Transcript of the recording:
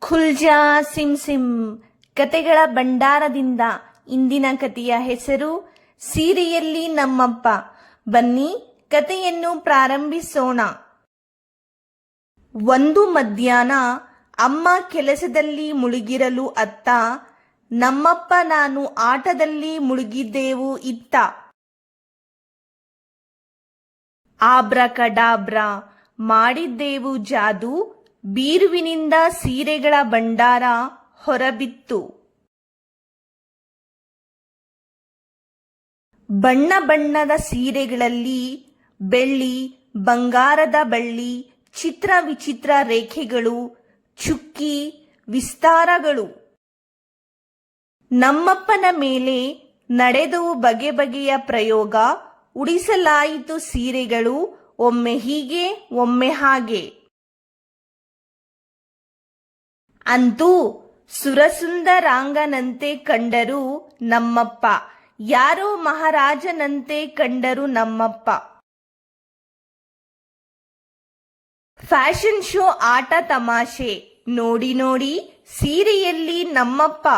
ಖುಲ್ಜಾ ಸಿಂ ಸಿಂ ಕತೆಗಳ ಭಂಡಾರದಿಂದ ಇಂದಿನ ಕತೆಯ ಹೆಸರು ಸೀರೆಯಲ್ಲಿ ನಮ್ಮಪ್ಪ. ಬನ್ನಿ ಕತೆಯನ್ನು ಪ್ರಾರಂಭಿಸೋಣ. ಒಂದು ಮಧ್ಯಾಹ್ನ ಅಮ್ಮ ಕೆಲಸದಲ್ಲಿ ಮುಳುಗಿರಲು ಅತ್ತ, ನಮ್ಮಪ್ಪ ನಾನು ಆಟದಲ್ಲಿ ಮುಳುಗಿದ್ದೆವು ಇತ್ತ. ಆಬ್ರ ಕಡಾಬ್ರ ಮಾಡಿದ್ದೇವು ಜಾದು ಬೀರುವಿನಿಂದ ಸೀರೆಗಳ ಭಂಡಾರ ಹೊರಬಿತ್ತು. ಬಣ್ಣ ಬಣ್ಣದ ಸೀರೆಗಳಲ್ಲಿ ಬೆಳ್ಳಿ, ಬಂಗಾರದ ಬಳ್ಳಿ, ಚಿತ್ರ ವಿಚಿತ್ರ ರೇಖೆಗಳು, ಚುಕ್ಕಿ, ವಿಸ್ತಾರಗಳು. ನಮ್ಮಪ್ಪನ ಮೇಲೆ ನಡೆದವು ಬಗೆ ಬಗೆಯ ಪ್ರಯೋಗ ಉಡಿಸಲಾಯಿತು ಸೀರೆಗಳು ಒಮ್ಮೆ ಹೀಗೆ, ಒಮ್ಮೆ ಹಾಗೆ. ಅಂತೂ ಸುರಸುಂದರಾಂಗನಂತೆ ಕಂಡರು ನಮ್ಮಪ್ಪ. ಯಾರೋ ಮಹಾರಾಜನಂತೆ ಕಂಡರು ನಮ್ಮಪ್ಪ. ಫ್ಯಾಷನ್ ಶೋ ಆಟ ತಮಾಷೆ. ನೋಡಿ ನೋಡಿ ಸೀರೆಯಲ್ಲಿ ನಮ್ಮಪ್ಪ.